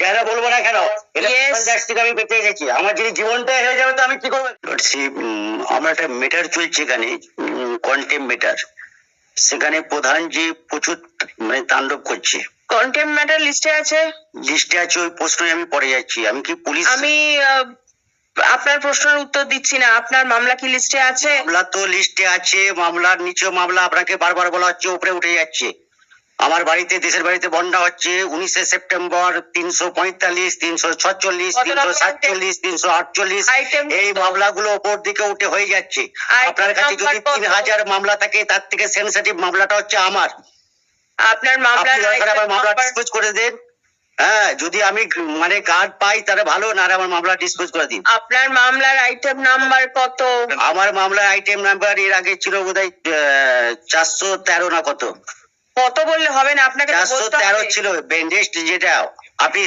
কেন বলব না কেন? এটা Yes. social justice থেকে আমি পেতে এসেছি। আমার যদি জীবনটাই যাবে তো আমি কি করব? আমার একটা মেটার চলছে এখানে কন্টেম মেটার সেখানে প্রধান যে প্রচুর মানে তাণ্ডব করছে। কন্টেম্প ম্যাটার লিস্টে আছে? লিস্টে আছে ওই প্রশ্নে আমি পড়ে যাচ্ছি। আমি কি পুলিশ আমি আপনার প্রশ্নের উত্তর দিচ্ছি না। আপনার মামলা কি লিস্টে আছে? মামলা তো লিস্টে আছে। মামলার নিচেও মামলা আপনাকে বারবার বলা হচ্ছে উপরে উঠে যাচ্ছে। আমার বাড়িতে দেশের বাড়িতে বন্যা হচ্ছে। উনিশে সেপ্টেম্বর তিনশো পঁয়তাল্লিশ তিনশো ছচল্লিশ তিনশো সাতচল্লিশ তিনশো আটচল্লিশ। এই মামলাগুলো ওপর দিকে উঠে হয়ে যাচ্ছে। আপনার কাছে যদি তিন হাজার মামলা থাকে তার থেকে সেন্সিটিভ মামলাটা হচ্ছে আমার। আপনার দরকার আমার মামলা ডিসপোজ করে দেন। হ্যাঁ যদি আমি মানে কার্ড পাই তাহলে ভালো না আমার মামলা ডিসপোজ করে দিন। আপনার মামলার আইটেম নাম্বার কত? আমার মামলার আইটেম নাম্বার এর আগে ছিল বোধহয় চারশো তেরো না কত? কত বললে হবে না? আপনাকে চারশো তেরো ছিল বেন্ডেস্ট যেটা আপনি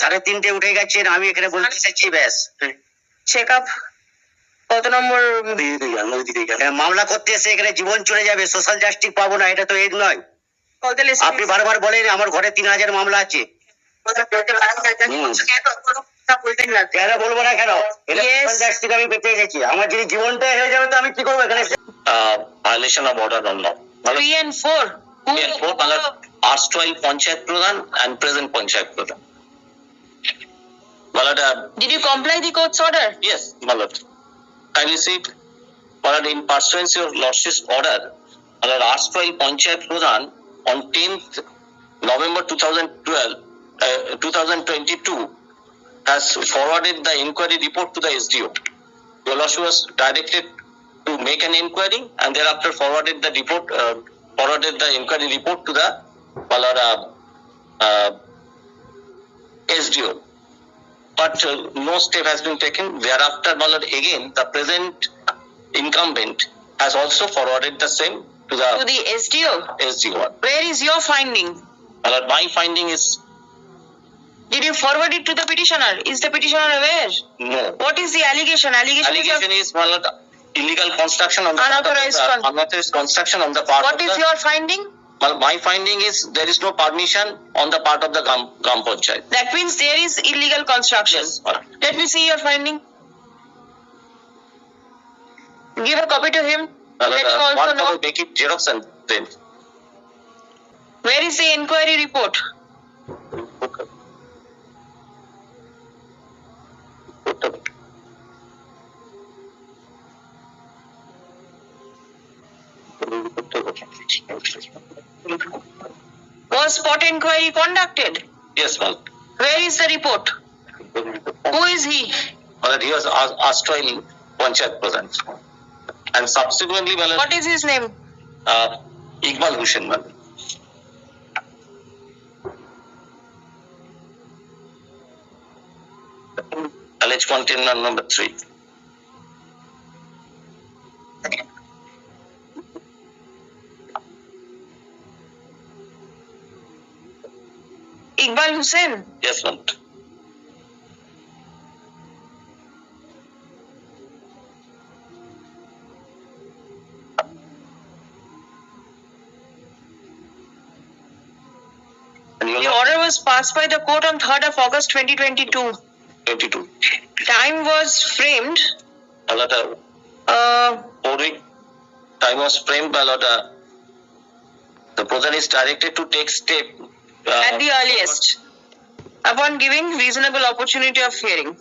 সাড়ে তিনটে উঠে গেছেন আমি এখানে বলতে চাইছি ব্যাস। চেক আপ কত নম্বর? মামলা করতে এসে এখানে জীবন চলে যাবে সোশ্যাল জাস্টিস পাবো না এটা তো এর নয়। আপনি বারবার বলেন আমার ঘরে তিন হাজার মামলা আছে। কেন বলব না কেন? এটা Yes. সোশ্যাল জাস্টিস আমি পেতে এসেছি। আমার যদি জীবনটাই হয়ে যাবে তো আমি কি করব এখানে? থ্রি এন্ড ফোর Four, মানে erstwhile panchayat pradhan and present panchayat pradhan uh, did you comply the court's order yes, Malad. Kindly see, Malad, in pursuance of lordship's order, Malad, erstwhile panchayat pradhan on tenth November two thousand twelve, uh, two thousand twenty-two has forwarded the inquiry report to the SDO. Your lordship was directed to make an inquiry and thereafter forwarded the report, uh, forwarded the inquiry report to the Balara uh, SDO. But uh, no step has been taken. Thereafter, Ballard again, the present incumbent has also forwarded the same to the, to the SDO. SDO. Where is your finding? Ballard, my finding is did you forward it to the petitioner? Is the petitioner aware? No. What is the allegation? Allegation, allegation is, is Malad, illegal construction on the unauthorized, the, con- unauthorized construction on the part what of is the, your finding well, my finding is there is no permission on the part of the gram, panchayat. That means there is illegal construction. Yes. Let me see your finding. Give a copy to him. Uh, Let uh, also know. Make it Xerox and then. Where is the inquiry report? Inquiry conducted? Yes, Malad. Where is the report? Who is he? Malad, he was as- asked to Panchayat Pradhan. And subsequently, Malad, What is his name? uh, Iqbal Hussain, Malad. Alleged container number three. Iqbal Hussain. Yes, you The order was passed by the court on 3rd of August 2022. 22. Time was framed. Malad, uh, Uh, time was framed by Lord, uh, the Pradhan is directed to take step. Uh, at the earliest. Upon giving reasonable opportunity of hearing.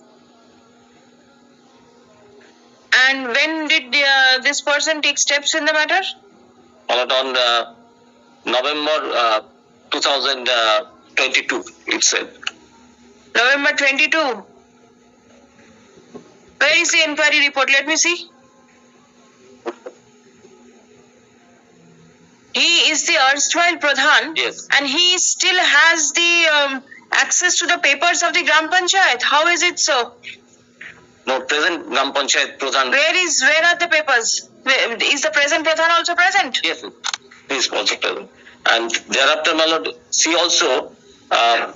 And when did uh, this person take steps in the matter? On uh, November uh, 2022 itself. november 22 where is the inquiry report? Let me see he is the erstwhile pradhan Yes. and he still has the um, access to the papers of the gram panchayat how is it so No, present Gram Panchayat Pradhan. Where is where are the papers? is the present Pradhan also present? Yes, he is also present. And thereafter, my lord, she also uh,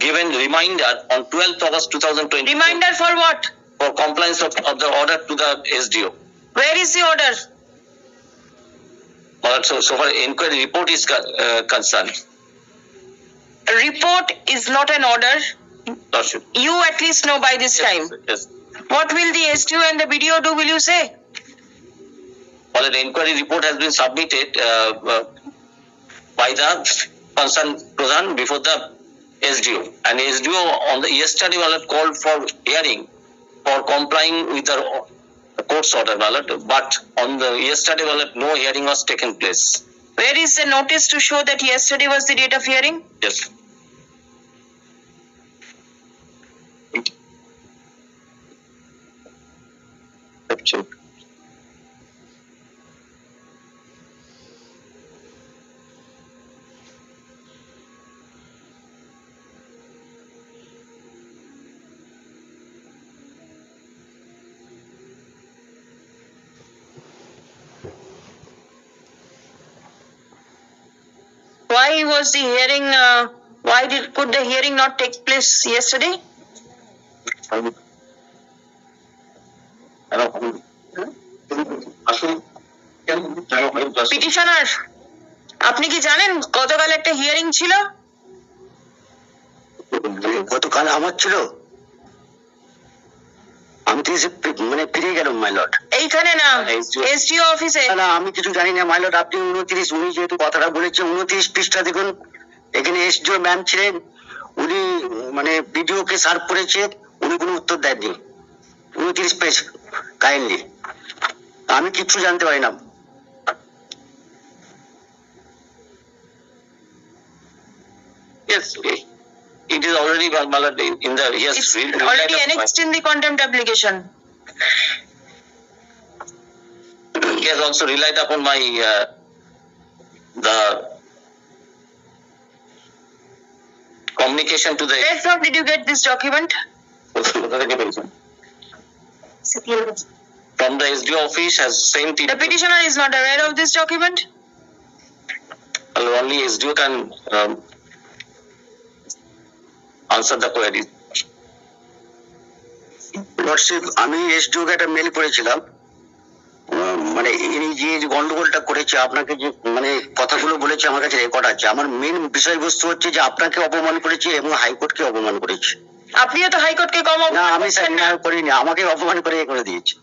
given reminder on 12th August 2020 Reminder for what? for compliance of, of the order to the SDO. Where is the order? My so, so far inquiry report is uh, concerned. report is not an order. Lordship. You at least know by this time. Yes. What will the SDO and the BDO do, will you say? Well, an inquiry report has been submitted uh, uh, by the concerned Pradhan before the SDO. And SDO on the yesterday ballot called for hearing for complying with the court's order ballot, but on the yesterday ballot, no hearing was taken place. Where is the notice to show that yesterday was the date of hearing? Yes. Why was the hearing, uh, why did, could the hearing not take place yesterday? Petitioner আপনি কি জানেন গতকাল একটা hearing ছিল গতকাল আমার ছিল আমি তো মানে ফিরে গেলাম মাইলট এইখানে না এসডিও অফিসে না আমি কিছু জানি না মাইলট আপনি উনত্রিশ উনি যেহেতু কথাটা বলেছে উনত্রিশ পৃষ্ঠা দেখুন। এখানে এসডিও ম্যাম ছিলেন উনি মানে ভিডিও কে সার্ভ করেছে উনি কোনো উত্তর দেননি। উনত্রিশ পেজ কাইন্ডলি আমি কিচ্ছু জানতে পারি না। Yes, it is already in the, yes. It's already annexed in the contempt application. Has also relied upon my, uh, the communication to the. Where from did you get this document? From the SDO office has sent it. The petitioner is not aware of this document? Only SDO can, um, answer the query. Lordship আমি SDO কে একটা mail করেছিলাম। মানে ইনি যে গন্ডগোলটা করেছে আপনাকে যে মানে কথাগুলো বলেছে আমার কাছে রেকর্ড আছে। আমার মেন বিষয়বস্তু হচ্ছে যে আপনাকে অপমান করেছে এবং হাইকোর্টকে অপমান করেছে। আপনিও তো হাইকোর্টকে কম না আমি করিনি আমাকে অপমান করে করে দিয়েছে।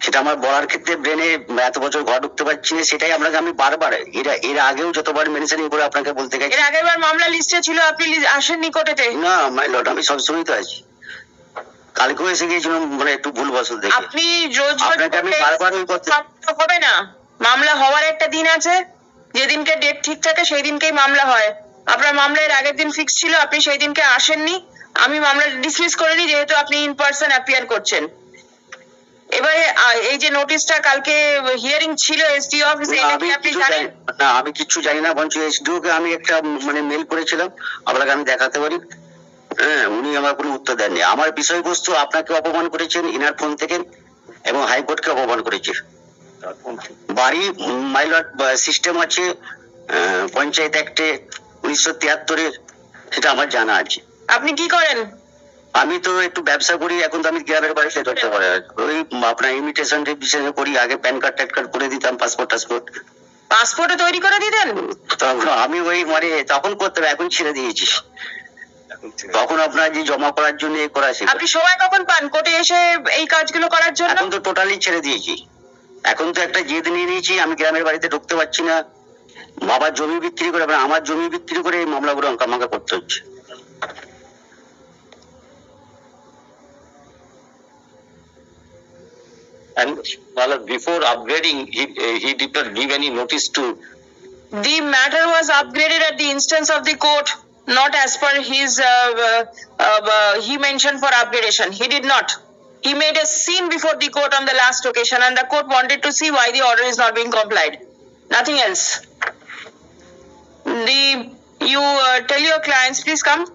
সেটা আমার বলার ক্ষেত্রে ব্রেনে এত বছর ঘর ঢুকতে পারছি না সেটাই আপনাকে আমি বারবার এর এর আগেও যতবার মেনশন করে আপনাকে বলতে গেছি। এর আগের বার মামলা লিস্টে ছিল আপনি আসেননি কোর্টেতে? না মাই লর্ড আমি সবসময় তো আছি। কালকেও এসে গিয়েছিলাম মানে একটু ভুল বসল দেখে। আপনি রোজ রোজ আপনাকে আমি বারবার ওই কথা হবে না। মামলা হওয়ার একটা দিন আছে যেদিনকে ডেট ঠিক থাকে সেই দিনকেই মামলা হয়। আপনার মামলা এর আগের দিন ফিক্স ছিল আপনি সেই দিনকে আসেননি। আমি মামলা ডিসমিস করে নিই যেহেতু আপনি ইন পার্সন অ্যাপিয়ার করছেন। এবারে এই যে নোটিশটা কালকে হিয়ারিং ছিল এসডি অফিসে এটা কি আপনি জানেন? না আমি কিচ্ছু জানি না বঞ্চ এসডিও কে আমি একটা মানে মেল করেছিলাম আপনাকে আমি দেখাতে পারি। হ্যাঁ উনি আমার কোনো উত্তর দেননি। আমার বিষয়বস্তু আপনাকে অপমান করেছেন ইনার ফোন থেকে এবং হাইকোর্টকে অপমান করেছে। বাড়ি মাইলট সিস্টেম আছে আহ, পঞ্চায়েত অ্যাক্টে উনিশশো তিয়াত্তরের সেটা আমার জানা আছে। আপনি কি করেন? আমি তো একটু ব্যবসা করি এখন তো আমি গ্রামের বাড়িতে করতে পারি। ওই আপনার ইমিটেশন বিশেষ করি আগে প্যান কার্ড ট্যান কার্ড করে দিতাম পাসপোর্ট টাসপোর্ট পাসপোর্টও তৈরি করে দিতেন? তখন আমি ওই মানে তখন করতে এখন ছেড়ে দিয়েছি। তখন আপনার যে জমা করার জন্য এ করা ছিল। আপনি সময় কখন পান কোর্টে এসে এই কাজগুলো করার জন্য? এখন তো টোটালি ছেড়ে দিয়েছি। এখন তো একটা জেদ নিয়ে নিয়েছি আমি গ্রামের বাড়িতে ঢুকতে পারছি না। বাবার জমি বিক্রি করে মানে আমার জমি বিক্রি করে এই মামলাগুলো আমাকে করতে হচ্ছে। And Malad, before upgrading, he, he did not give any notice to The matter was upgraded at the instance of the court, not as per his, uh, uh, uh, he mentioned for upgradation. He did not. He made a scene before the court on the last occasion and the court wanted to see why the order is not being complied. Nothing else. The, you uh, tell your clients, please come.